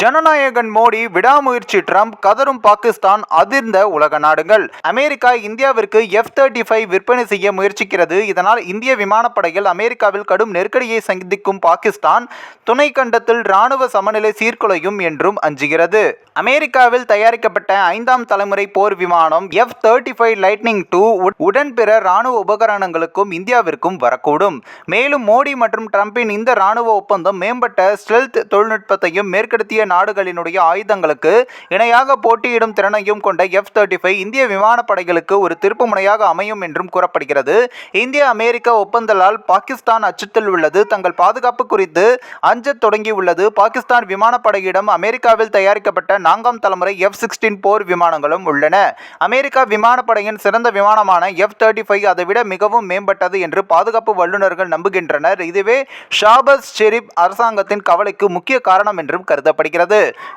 ஜனநாயகன் மோடி விடாமுயற்சி ட்ரம்ப் கதரும் பாகிஸ்தான் அதிர்ந்த உலக நாடுகள். அமெரிக்கா இந்தியாவிற்கு எஃப் தேர்ட்டி ஃபைவ் விற்பனை செய்ய முயற்சிக்கிறது. இதனால் இந்திய விமானப்படைகள் அமெரிக்காவில் கடும் நெருக்கடியை சந்திக்கும் பாகிஸ்தான் துணை கண்டத்தில் ராணுவ சமநிலை சீர்குலையும் என்றும் அஞ்சுகிறது. அமெரிக்காவில் தயாரிக்கப்பட்ட ஐந்தாம் தலைமுறை போர் விமானம் F thirty five Lightning two உடன் பிற ராணுவ உபகரணங்களுக்கும் இந்தியாவிற்கும் வரக்கூடும். மேலும் மோடி மற்றும் ட்ரம்பின் இந்த ராணுவ ஒப்பந்தம் மேம்பட்ட ஸ்டெல்த் தொழில்நுட்பத்தையும் மேற்கத்திய நாடுகளினுடைய ஆயுதங்களுக்கு இணையாக போட்டியிடும் திறனையும் கொண்ட எஃப் தேர்ட்டி ஃபைவ் இந்திய விமானப்படைகளுக்கு ஒரு திருப்புமுனையாக அமையும் என்றும் கூறப்படுகிறது. இந்திய அமெரிக்க ஒப்பந்தலால் பாகிஸ்தான் அச்சத்தில் உள்ளது. தங்கள் பாதுகாப்பு குறித்து அஞ்சத் தொடங்கியுள்ளது பாகிஸ்தான் விமானப்படையிடம் அமெரிக்காவில் தயாரிக்கப்பட்ட நான்காம் தலைமுறை எஃப் சிக்ஸ்டீன் போர் விமானங்களும் உள்ளன. அமெரிக்கா விமானப்படையின் சிறந்த விமானமான எஃப் தேர்ட்டி ஃபைவ் அதைவிட மிகவும் மேம்பட்டது என்று பாதுகாப்பு வல்லுநர்கள் நம்புகின்றனர். இதுவே ஷாபஸ் ஷெரீப் அரசாங்கத்தின் கவலைக்கு முக்கிய காரணம் என்றும் கருதப்படுகிறது.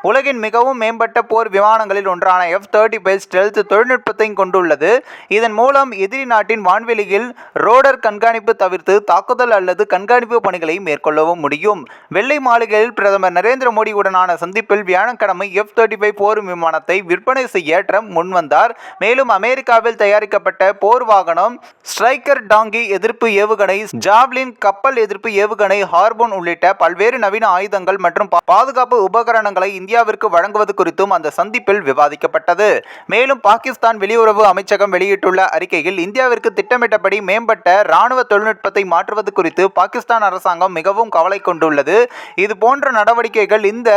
உலகின் மிகவும் மேம்பட்ட போர் விமானங்களில் ஒன்றான எஃப் தேர்ட்டி ஃபைவ் ஸ்டெல்த் தொழில்நுட்பத்தை கொண்டுள்ளது. இதன் மூலம் எதிரி நாட்டின் வான்வெளியில் ரோடர் கண்காணிப்பு தவிர்த்து தாக்குதல் அல்லது கண்காணிப்பு பணிகளை மேற்கொள்ளவும் முடியும். வெள்ளை மாளிகையில் பிரதமர் நரேந்திர மோடியுடனான சந்திப்பில் வியாழக்கிழமை எஃப் தேர்ட்டி ஃபைவ் போர் விமானத்தை விற்பனை செய்ய ட்ரம்ப் முன்வந்தார். மேலும் அமெரிக்காவில் தயாரிக்கப்பட்ட போர் வாகனம் ஸ்ட்ரைக்கர் டாங்கி எதிர்ப்பு ஏவுகணை ஜாவ்லின் கப்பல் எதிர்ப்பு ஏவுகணை ஹார்போன் உள்ளிட்ட பல்வேறு நவீன ஆயுதங்கள் மற்றும் பாதுகாப்பு பாதுகாப்பு உபகரணங்களை இந்தியாவிற்கு வழங்குவது குறித்தும் அந்த சந்திப்பில் விவாதிக்கப்பட்டது. மேலும் பாகிஸ்தான் வெளியுறவு அமைச்சகம் வெளியிட்டுள்ள அறிக்கையில் இந்தியாவிற்கு திட்டமிட்டபடி மேம்பட்ட ராணுவ தொழில்நுட்பத்தை மாற்றுவது குறித்து பாகிஸ்தான் அரசாங்கம் மிகவும் கவலை கொண்டுள்ளது. இது போன்ற நடவடிக்கைகள் இந்த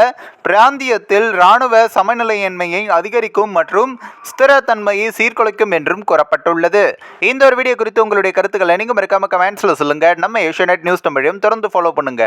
பிராந்தியத்தில் ராணுவ சமநிலையின்மையை அதிகரிக்கும் மற்றும் ஸ்திரத்தன்மையை சீர்குலைக்கும் என்றும் கூறப்பட்டுள்ளது. இந்த ஒரு வீடியோ குறித்து உங்களுடைய கருத்துக்களை நீங்கள் மறக்காம கமெண்ட்ஸில் சொல்லுங்க. நம்ம ஏஷியா நியூஸ் தமிழையும் தொடர்ந்து ஃபாலோ பண்ணுங்க.